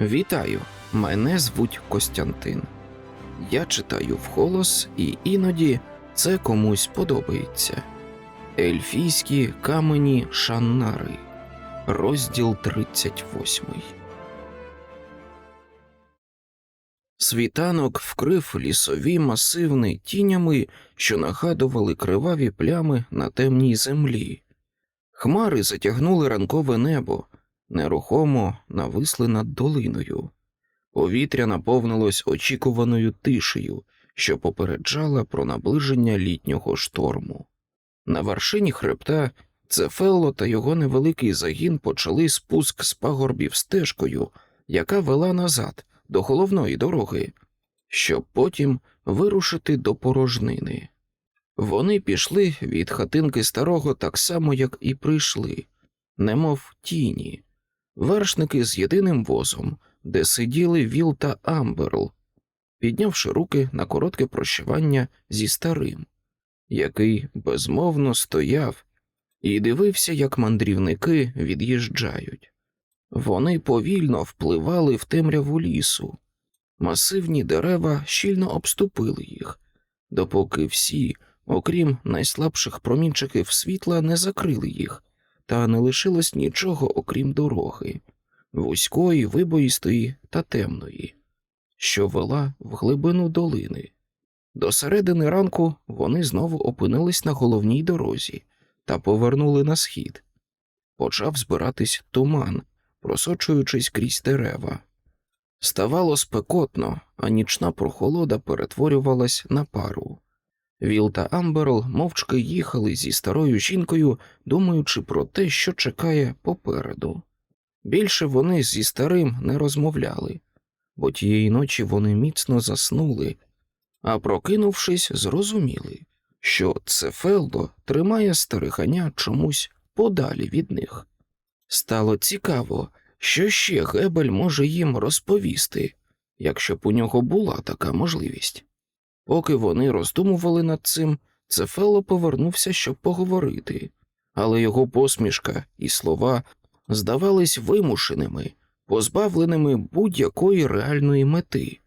Вітаю! Мене звуть Костянтин. Я читаю вголос, і іноді це комусь подобається. Ельфійські камені Шаннари. Розділ 38. Світанок вкрив лісові масивни тінями, що нагадували криваві плями на темній землі. Хмари затягнули ранкове небо, нерухомо нависли над долиною. Повітря наповнилось очікуваною тишею, що попереджала про наближення літнього шторму. На вершині хребта Цефелло та його невеликий загін почали спуск з пагорбів стежкою, яка вела назад до головної дороги, щоб потім вирушити до порожнини. Вони пішли від хатинки старого так само, як і прийшли, немов тіні, вершники з єдиним возом, де сиділи Віл та Амберл, піднявши руки на коротке прощавання зі старим, який безмовно стояв і дивився, як мандрівники від'їжджають. Вони повільно впливали в темряву лісу, масивні дерева щільно обступили їх, допоки всі, окрім найслабших промінчиків світла, не закрили їх, та не лишилось нічого, окрім дороги, вузької, вибоїстої та темної, що вела в глибину долини. До середини ранку вони знову опинились на головній дорозі та повернули на схід. Почав збиратись туман, просочуючись крізь дерева. Ставало спекотно, а нічна прохолода перетворювалась на пару. Віл та Амберл мовчки їхали зі старою жінкою, думаючи про те, що чекає попереду. Більше вони зі старим не розмовляли, бо тієї ночі вони міцно заснули, а прокинувшись, зрозуміли, що Цефелдо тримає стариханя чомусь подалі від них. Стало цікаво, що ще Гебель може їм розповісти, якщо б у нього була така можливість. Поки вони роздумували над цим, Цефело повернувся, щоб поговорити, але його посмішка і слова здавались вимушеними, позбавленими будь-якої реальної мети.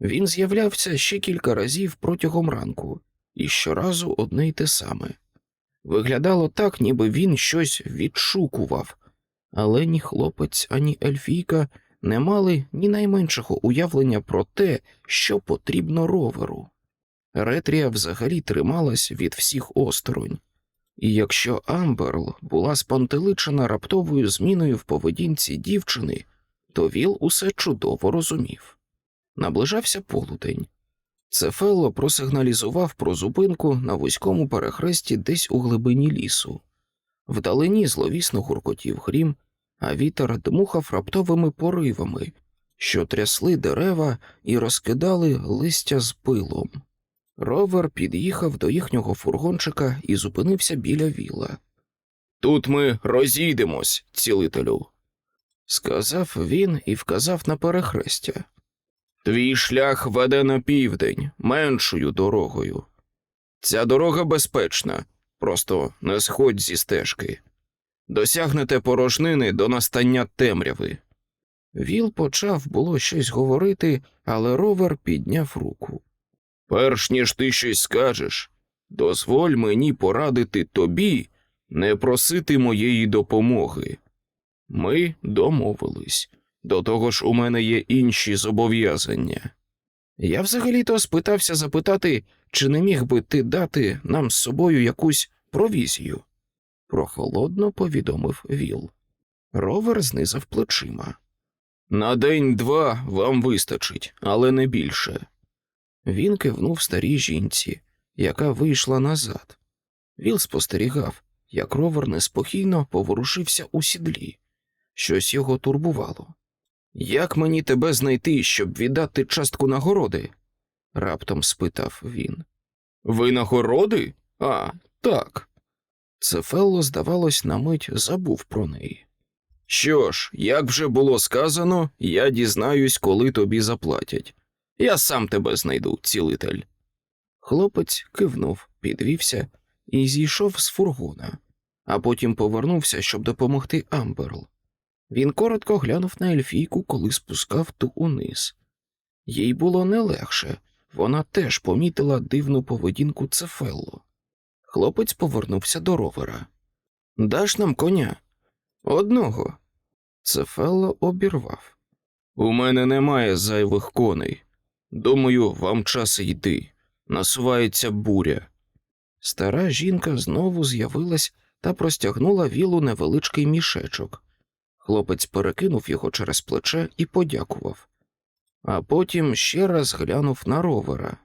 Він з'являвся ще кілька разів протягом ранку, і щоразу одне й те саме. Виглядало так, ніби він щось відшукував, але ні хлопець, ані ельфійка не мали ні найменшого уявлення про те, що потрібно роверу. Ретрія взагалі трималась від всіх осторонь, і якщо Амберл була спантеличена раптовою зміною в поведінці дівчини, то Віл усе чудово розумів. Наближався полудень. Цефелло просигналізував про зупинку на вузькому перехресті десь у глибині лісу. Вдалині зловісно гуркотів грім, а вітер дмухав раптовими поривами, що трясли дерева і розкидали листя з пилом. Ровер під'їхав до їхнього фургончика і зупинився біля віла. Тут ми розійдемось, цілителю, сказав він і вказав на перехрестя. Твій шлях веде на південь, меншою дорогою. Ця дорога безпечна, просто не сходь зі стежки. Досягнете порожнини до настання темряви. Віл почав було щось говорити, але ровер підняв руку. Перш ніж ти щось скажеш, дозволь мені порадити тобі не просити моєї допомоги. Ми домовились. До того ж, у мене є інші зобов'язання. Я взагалі-то спитався запитати, чи не міг би ти дати нам з собою якусь провізію. Прохолодно повідомив Віл. Ровер знизав плечима. На день-два вам вистачить, але не більше. Він кивнув старій жінці, яка вийшла назад. Віл спостерігав, як ровер неспокійно поворушився у сідлі. Щось його турбувало. Як мені тебе знайти, щоб віддати частку нагороди? раптом спитав він. Ви нагороди? А, так. Цефелло, здавалось, на мить забув про неї. Що ж, як вже було сказано, я дізнаюсь, коли тобі заплатять. Я сам тебе знайду, цілитель. Хлопець кивнув, підвівся і зійшов з фургона, а потім повернувся, щоб допомогти Амберл. Він коротко глянув на ельфійку, коли спускав ту униз. Їй було не легше, вона теж помітила дивну поведінку Цефелло. Хлопець повернувся до ровера. Даш нам коня? Одного. Цефелло обірвав. У мене немає зайвих коней. Думаю, вам час йти. Насувається буря. Стара жінка знову з'явилась та простягнула вілу невеличкий мішечок. Хлопець перекинув його через плече і подякував, а потім ще раз глянув на ровера.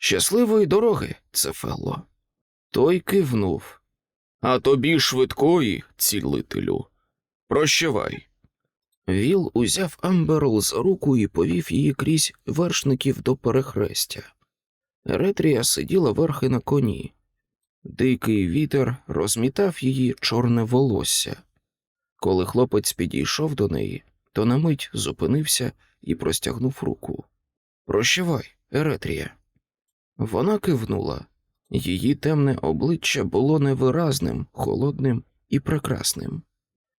Щасливої дороги, Цефелло. Той кивнув. А тобі швидкої, цілителю. Прощавай. Віл узяв Амберл за руку і повів її крізь вершників до перехрестя. Еретрія сиділа верхи на коні. Дикий вітер розмітав її чорне волосся. Коли хлопець підійшов до неї, то на мить зупинився і простягнув руку. Прощавай, Еретрія. Вона кивнула. Її темне обличчя було невиразним, холодним і прекрасним.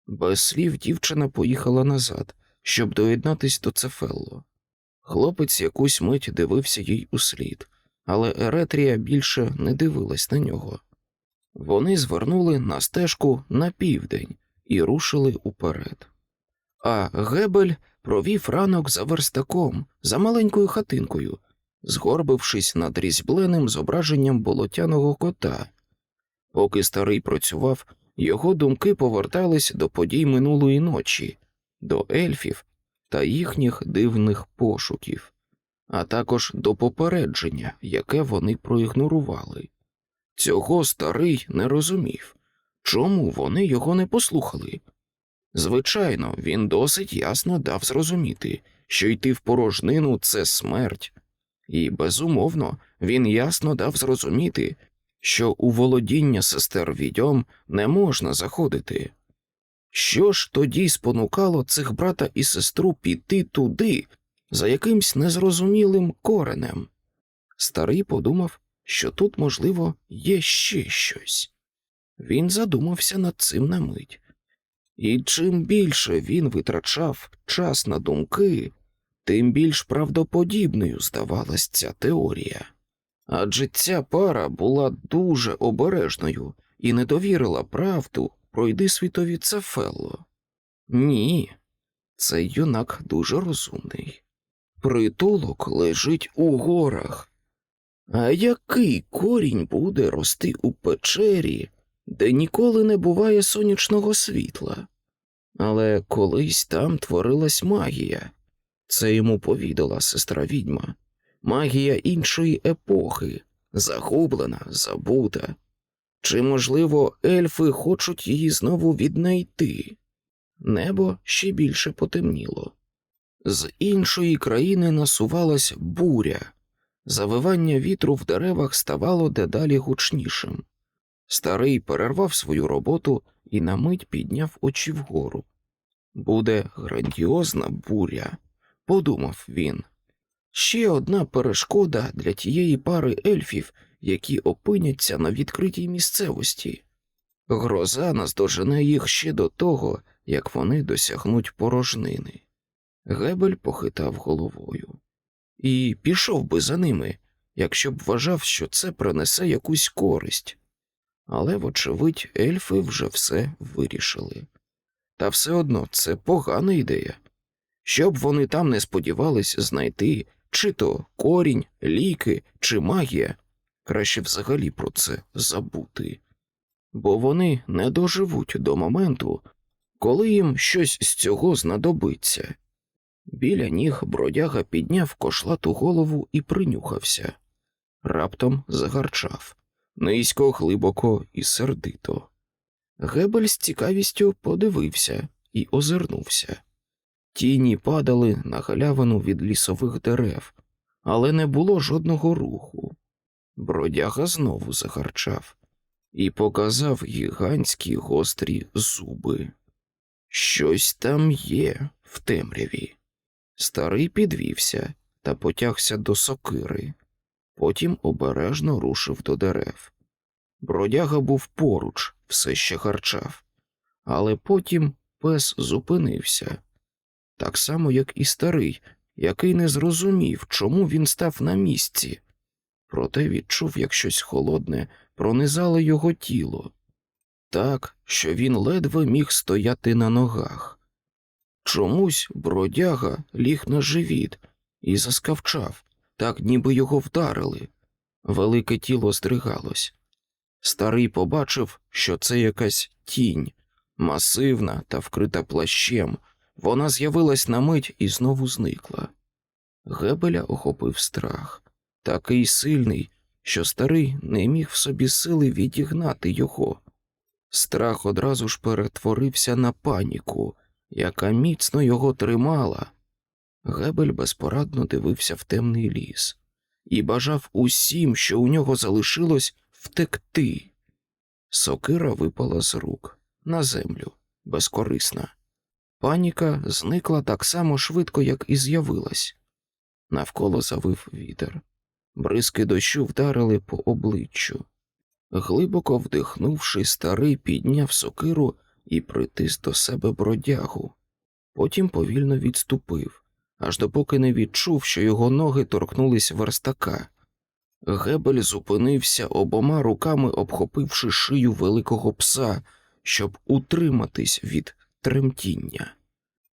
Без слів дівчина поїхала назад, щоб доєднатись до Цефелло. Хлопець якусь мить дивився їй услід, але Еретрія більше не дивилась на нього. Вони звернули на стежку на південь і рушили уперед. А Гебель провів ранок за верстаком, за маленькою хатинкою, згорбившись над різьбленим зображенням болотяного кота. Поки старий працював, його думки повертались до подій минулої ночі, до ельфів та їхніх дивних пошуків, а також до попередження, яке вони проігнорували. Цього старий не розумів, чому вони його не послухали. Звичайно, він досить ясно дав зрозуміти, що йти в порожнину це смерть, і, безумовно, він ясно дав зрозуміти, що у володіння сестер відьом не можна заходити. Що ж тоді спонукало цих брата і сестру піти туди, за якимсь незрозумілим коренем? Старий подумав, що тут, можливо, є ще щось. Він задумався над цим на мить. І чим більше він витрачав час на думки, тим більш правдоподібною здавалась ця теорія. Адже ця пара була дуже обережною і не довірила правду пройди світові Цефелло. Ні, цей юнак дуже розумний. Притулок лежить у горах. А який корінь буде рости у печері, де ніколи не буває сонячного світла? Але колись там творилась магія, це йому повідала сестра відьма, магія іншої епохи, загублена, забута. Чи, можливо, ельфи хочуть її знову віднайти? Небо ще більше потемніло. З іншої країни насувалась буря, завивання вітру в деревах ставало дедалі гучнішим. Старий перервав свою роботу і на мить підняв очі вгору. Буде грандіозна буря, подумав він. Ще одна перешкода для тієї пари ельфів, які опиняться на відкритій місцевості. Гроза наздожене їх ще до того, як вони досягнуть порожнини. Гебель похитав головою і пішов би за ними, якщо б вважав, що це принесе якусь користь. Але, вочевидь, ельфи вже все вирішили. Та все одно це погана ідея. Щоб вони там не сподівались знайти чи то корінь, ліки, чи магія, краще взагалі про це забути, бо вони не доживуть до моменту, коли їм щось з цього знадобиться. Біля ніг бродяга підняв кошлату голову і принюхався, раптом загарчав низько, глибоко і сердито. Гебель з цікавістю подивився і озирнувся. Тіні падали на галявину від лісових дерев, але не було жодного руху. Бродяга знову загарчав і показав гігантські гострі зуби. Щось там є в темряві. Старий підвівся та потягся до сокири, потім обережно рушив до дерев. Бродяга був поруч, все ще гарчав, але потім пес зупинився, так само, як і старий, який не зрозумів, чому він став на місці, проте відчув, як щось холодне пронизало його тіло, так, що він ледве міг стояти на ногах. Чомусь бродяга ліг на живіт і заскавчав, так ніби його вдарили. Велике тіло здригалось. Старий побачив, що це якась тінь, масивна та вкрита плащем. Вона з'явилась на мить і знову зникла. Гебеля охопив страх, такий сильний, що старий не міг в собі сили відігнати його. Страх одразу ж перетворився на паніку, яка міцно його тримала. Гебель безпорадно дивився в темний ліс і бажав усім, що у нього залишилось, втекти. Сокира випала з рук на землю, безкорисна. Паніка зникла так само швидко, як і з'явилась. Навколо завив вітер. Бризки дощу вдарили по обличчю. Глибоко вдихнувши, старий підняв сокиру і притис до себе бродягу. Потім повільно відступив, аж допоки не відчув, що його ноги торкнулись верстака. Гебель зупинився обома руками, обхопивши шию великого пса, щоб утриматись від тремтіння.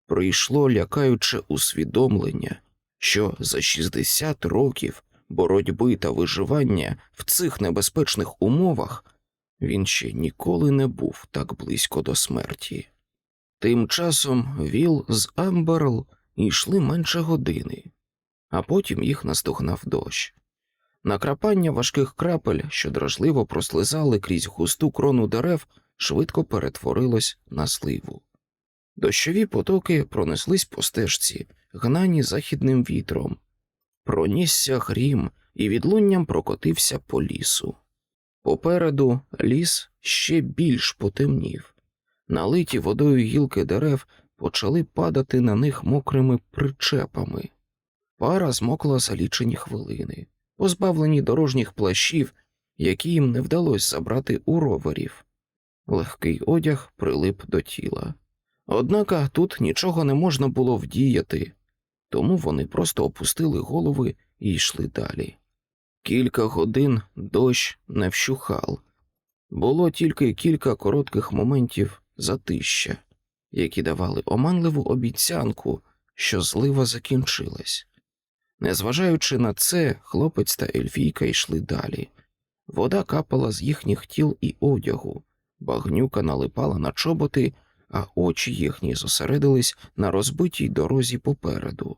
Прийшло лякаюче усвідомлення, що за 60 років боротьби та виживання в цих небезпечних умовах він ще ніколи не був так близько до смерті. Тим часом Віл з Амберл йшли менше години, а потім їх наздогнав дощ. Накрапання важких крапель, що дражливо прослизали крізь густу крону дерев, швидко перетворилось на сливу. Дощові потоки пронеслись по стежці, гнані західним вітром. Пронісся грім і відлунням прокотився по лісу. Попереду ліс ще більш потемнів. Налиті водою гілки дерев почали падати на них мокрими причепами. Пара змокла за лічені хвилини, позбавлені дорожніх плащів, які їм не вдалося забрати у роверів. Легкий одяг прилип до тіла. Однака тут нічого не можна було вдіяти, тому вони просто опустили голови і йшли далі. Кілька годин дощ не вщухав. Було тільки кілька коротких моментів затища, які давали оманливу обіцянку, що злива закінчилась. Незважаючи на це, хлопець та ельфійка йшли далі. Вода капала з їхніх тіл і одягу, багнюка налипала на чоботи, а очі їхні зосередились на розбитій дорозі попереду.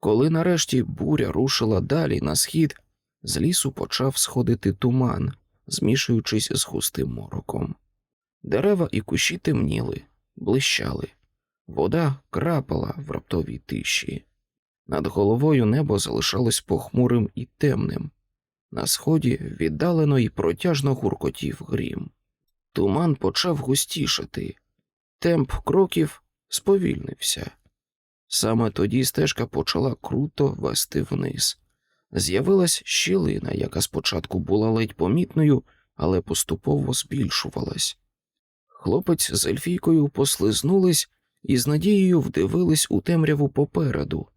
Коли нарешті буря рушила далі на схід, з лісу почав сходити туман, змішуючись з густим мороком. Дерева і кущі темніли, блищали, вода крапала в раптовій тиші. Над головою небо залишалось похмурим і темним. На сході віддалено і протяжно гуркотів грім. Туман почав густішати, темп кроків сповільнився. Саме тоді стежка почала круто вести вниз. З'явилась щілина, яка спочатку була ледь помітною, але поступово збільшувалась. Хлопець з Ельфійкою послизнулись і з надією вдивились у темряву попереду,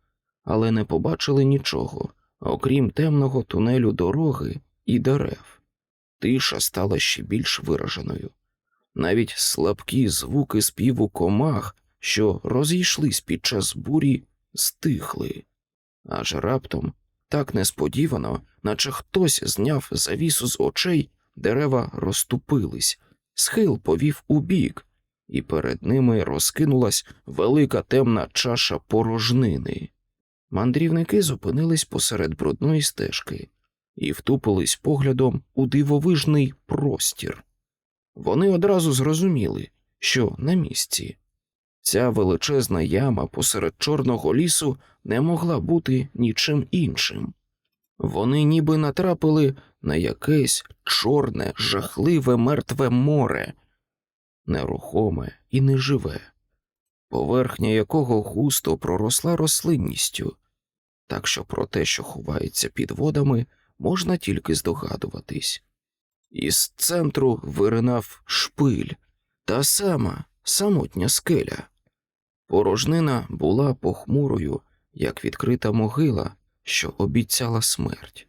але не побачили нічого, окрім темного тунелю дороги і дерев. Тиша стала ще більш вираженою. Навіть слабкі звуки співу комах, що розійшлись під час бурі, стихли, аж раптом, так несподівано, наче хтось зняв завісу з очей, дерева розступились, схил повів у бік, і перед ними розкинулась велика темна чаша порожнини. Мандрівники зупинились посеред брудної стежки і втупились поглядом у дивовижний простір. Вони одразу зрозуміли, що на місці. Ця величезна яма посеред чорного лісу не могла бути нічим іншим. Вони ніби натрапили на якесь чорне, жахливе мертве море, нерухоме і неживе, поверхня якого густо проросла рослинністю, так що про те, що ховається під водами, можна тільки здогадуватись. Із центру виринав шпиль, та сама самотня скеля. Порожнина була похмурою, як відкрита могила, що обіцяла смерть.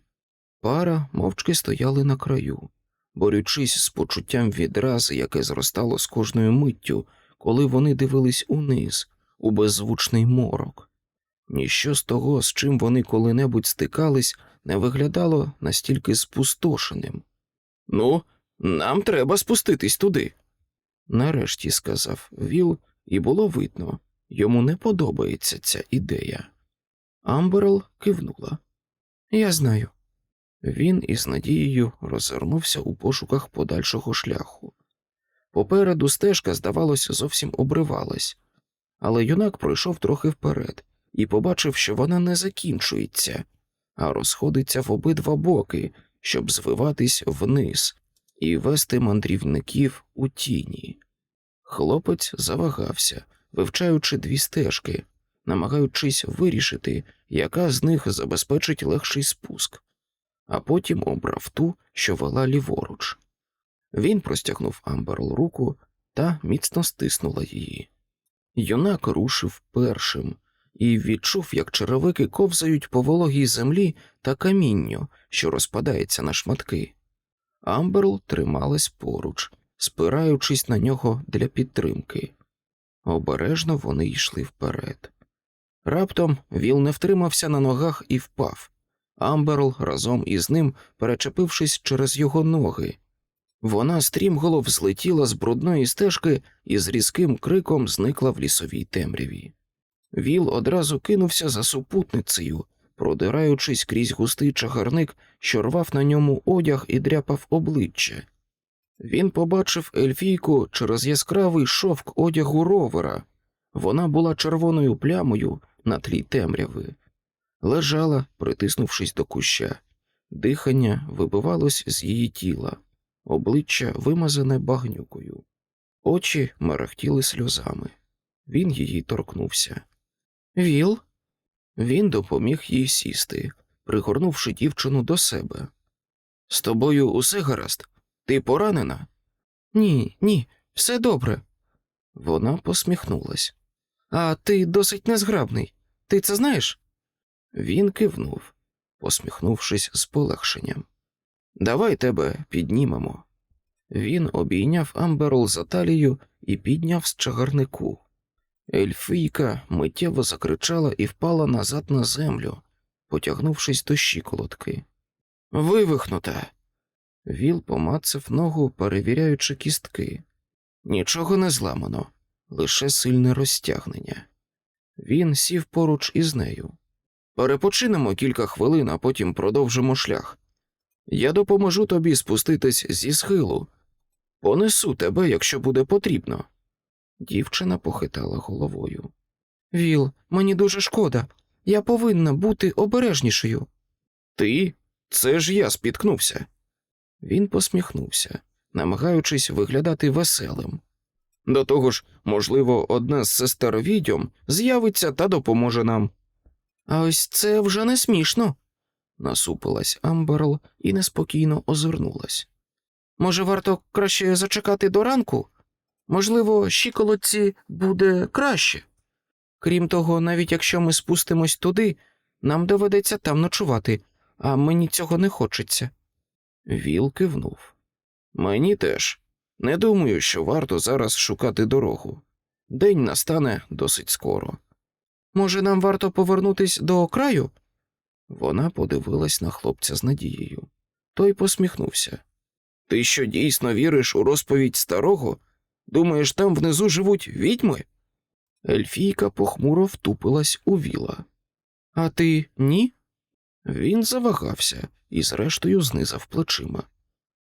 Пара мовчки стояли на краю, борючись з почуттям відрази, яке зростало з кожною миттю, коли вони дивились униз, у беззвучний морок. Ніщо з того, з чим вони коли-небудь стикались, не виглядало настільки спустошеним. Ну, нам треба спуститись туди. Нарешті сказав Віл, і було видно, йому не подобається ця ідея. Амберл кивнула. Я знаю. Він із надією розвернувся у пошуках подальшого шляху. Попереду стежка, здавалося, зовсім обривалась, але юнак пройшов трохи вперед і побачив, що вона не закінчується, а розходиться в обидва боки, щоб звиватись вниз і вести мандрівників у тіні. Хлопець завагався, вивчаючи дві стежки, намагаючись вирішити, яка з них забезпечить легший спуск, а потім обрав ту, що вела ліворуч. Він простягнув Амберл руку та міцно стиснула її. Юнак рушив першим і відчув, як черевики ковзають по вологій землі та камінню, що розпадається на шматки. Амберл трималась поруч, спираючись на нього для підтримки. Обережно вони йшли вперед. Раптом Віл не втримався на ногах і впав. Амберл разом із ним, перечепившись через його ноги. Вона стрімголов злетіла з брудної стежки і з різким криком зникла в лісовій темряві. Віл одразу кинувся за супутницею, продираючись крізь густий чагарник, що рвав на ньому одяг і дряпав обличчя. Він побачив ельфійку через яскравий шовк одягу ровера. Вона була червоною плямою на тлі темряви, лежала, притиснувшись до куща. Дихання вибивалось з її тіла, обличчя вимазане багнюкою, очі мерехтіли сльозами. Він її торкнувся. Віл? Він допоміг їй сісти, пригорнувши дівчину до себе. З тобою усе гаразд? Ти поранена? Ні, ні, все добре. Вона посміхнулась. А ти досить незграбний. Ти це знаєш? Він кивнув, посміхнувшись з полегшенням. Давай тебе піднімемо. Він обійняв Амберл за талію і підняв з чагарнику. Ельфійка миттєво закричала і впала назад на землю, потягнувшись до щиколотки. Вивихнута. Віл помацав ногу, перевіряючи кістки. Нічого не зламано, лише сильне розтягнення. Він сів поруч із нею. Перепочинемо кілька хвилин, а потім продовжимо шлях. Я допоможу тобі спуститись зі схилу. Понесу тебе, якщо буде потрібно. Дівчина похитала головою. Віл, мені дуже шкода. Я повинна бути обережнішою. Ти? Це ж я спіткнувся. Він посміхнувся, намагаючись виглядати веселим. До того ж, можливо, одна з сестер відьом з'явиться та допоможе нам. А ось це вже не смішно, насупилась Амберл і неспокійно озирнулась. Може, варто краще зачекати до ранку? Можливо, щиколотці буде краще. Крім того, навіть якщо ми спустимось туди, нам доведеться там ночувати, а мені цього не хочеться. Віл кивнув. Мені теж. Не думаю, що варто зараз шукати дорогу. День настане досить скоро. Може, нам варто повернутись до краю? Вона подивилась на хлопця з надією. Той посміхнувся. Ти що дійсно віриш у розповідь старого? Думаєш, там внизу живуть відьми? Ельфійка похмуро втупилась у віла. А ти ні? Він завагався і, зрештою, знизав плечима.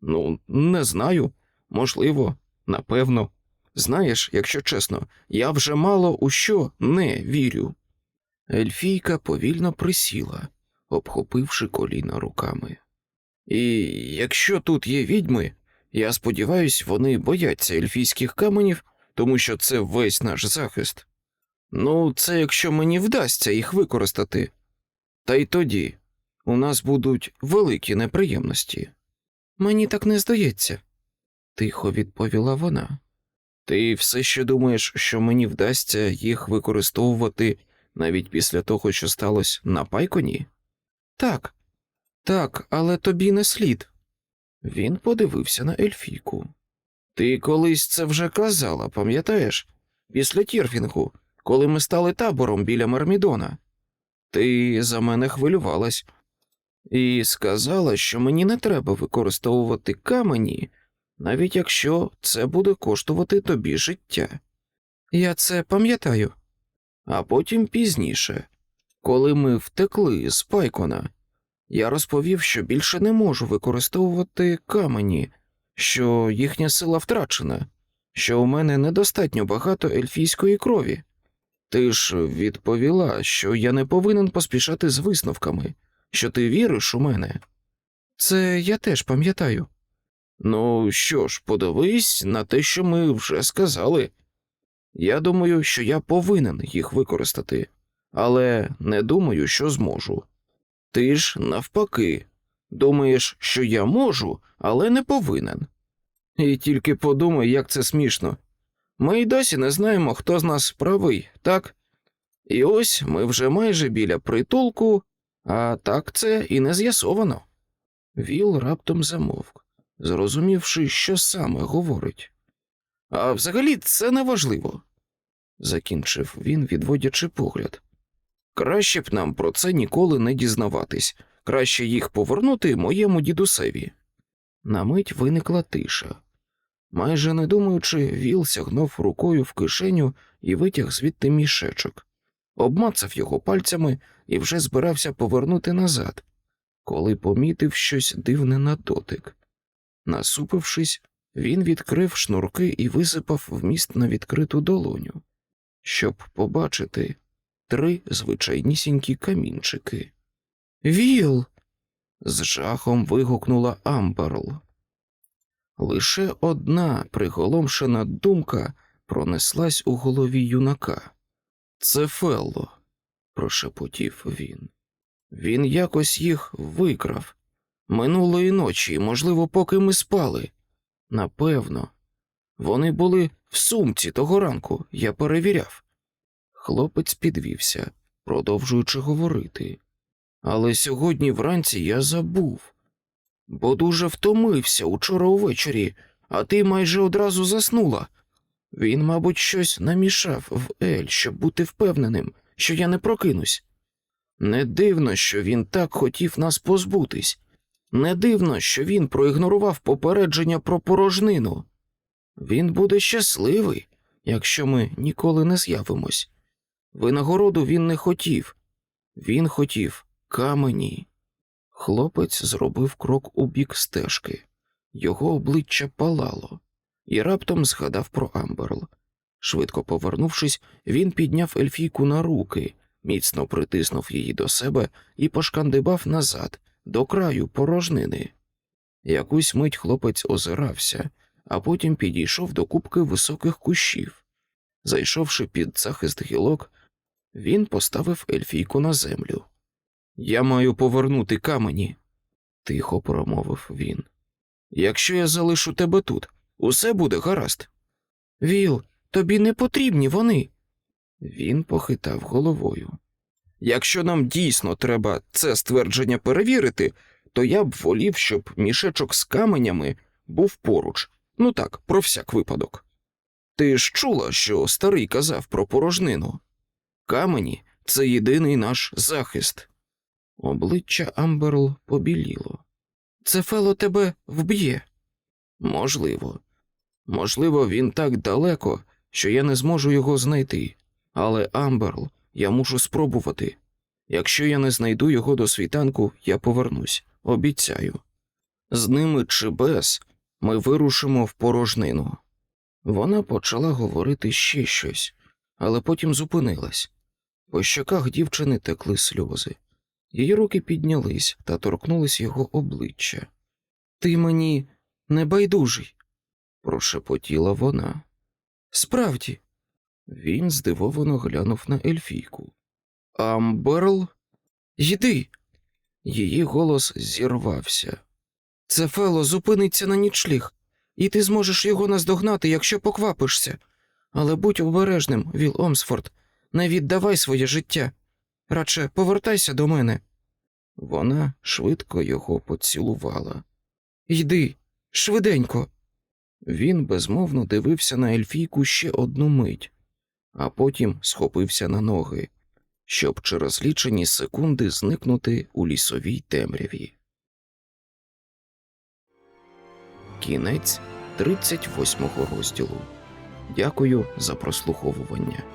Ну, не знаю. Можливо, напевно. Знаєш, якщо чесно, я вже мало у що не вірю. Ельфійка повільно присіла, обхопивши коліна руками. І якщо тут є відьми, я сподіваюся, вони бояться ельфійських каменів, тому що це весь наш захист. Ну, це якщо мені вдасться їх використати. Та й тоді у нас будуть великі неприємності. Мені так не здається, тихо відповіла вона. Ти все ще думаєш, що мені вдасться їх використовувати навіть після того, що сталося на пайконі? Так, так, але тобі не слід. Він подивився на Ельфійку. Ти колись це вже казала, пам'ятаєш? Після Тірфінгу, коли ми стали табором біля Мармідона. Ти за мене хвилювалась і сказала, що мені не треба використовувати камені, навіть якщо це буде коштувати тобі життя. Я це пам'ятаю. А потім пізніше, коли ми втекли з Пайкона, я розповів, що більше не можу використовувати камені, що їхня сила втрачена, що у мене недостатньо багато ельфійської крові. Ти ж відповіла, що я не повинен поспішати з висновками, що ти віриш у мене. Це я теж пам'ятаю. Ну що ж, подивись на те, що ми вже сказали. Я думаю, що я повинен їх використати, але не думаю, що зможу. Ти ж, навпаки, думаєш, що я можу, але не повинен. І тільки подумай, як це смішно. Ми й досі не знаємо, хто з нас правий, так? І ось ми вже майже біля притулку, а так це і не з'ясовано. Віл раптом замовк, зрозумівши, що саме говорить. А взагалі це не важливо, закінчив він, відводячи погляд. Краще б нам про це ніколи не дізнаватись, краще їх повернути моєму дідусеві. На мить виникла тиша. Майже не думаючи, Віл сягнув рукою в кишеню і витяг звідти мішечок, обмацав його пальцями і вже збирався повернути назад, коли помітив щось дивне на дотик. Насупившись, він відкрив шнурки і висипав вміст на відкриту долоню, щоб побачити три звичайнісінькі камінчики. Віл. з жахом вигукнула Амберл. Лише одна приголомшена думка пронеслась у голові юнака. Це Фелло, прошепотів він. Він якось їх викрав минулої ночі, можливо, поки ми спали. Напевно, вони були в сумці того ранку, я перевіряв. Хлопець підвівся, продовжуючи говорити. Але сьогодні вранці я забув, бо дуже втомився учора увечері, а ти майже одразу заснула. Він, мабуть, щось намішав в Ель, щоб бути впевненим, що я не прокинусь. Не дивно, що він так хотів нас позбутись. Не дивно, що він проігнорував попередження про порожнину. Він буде щасливий, якщо ми ніколи не з'явимось. Винагороду він не хотів, він хотів камені. Хлопець зробив крок у бік стежки, його обличчя палало, і раптом згадав про Амберл. Швидко повернувшись, він підняв ельфійку на руки, міцно притиснув її до себе і пошкандибав назад, до краю порожнини. Якусь мить хлопець озирався, а потім підійшов до купки високих кущів. Зайшовши під захист гілок, він поставив ельфійку на землю. Я маю повернути камені, тихо промовив він. Якщо я залишу тебе тут, усе буде гаразд. Віл, тобі не потрібні вони. Він похитав головою. Якщо нам дійсно треба це ствердження перевірити, то я б волів, щоб мішечок з каменями був поруч. Ну так, про всяк випадок. Ти ж чула, що старий казав про порожнину? Камені це єдиний наш захист. Обличчя Амберл побіліло. Це Фело тебе вб'є. Можливо. Можливо, він так далеко, що я не зможу його знайти. Але Амберл, я мушу спробувати. Якщо я не знайду його до світанку, я повернусь, обіцяю. З ними чи без ми вирушимо в порожнину. Вона почала говорити ще щось, але потім зупинилась. По щоках дівчини текли сльози. Її руки піднялись та торкнулись його обличчя. Ти мені не байдужий, прошепотіла вона. Справді, він здивовано глянув на ельфійку. Амберл, йди. Її голос зірвався. Це Фело зупиниться на нічліг. і ти зможеш його наздогнати, якщо поквапишся. Але будь обережним, Віл Омсфорд, не віддавай своє життя. Радше повертайся до мене. Вона швидко його поцілувала. Йди, швиденько. Він безмовно дивився на ельфійку ще одну мить, а потім схопився на ноги, щоб через лічені секунди зникнути у лісовій темряві. Кінець 38 розділу. Дякую за прослуховування.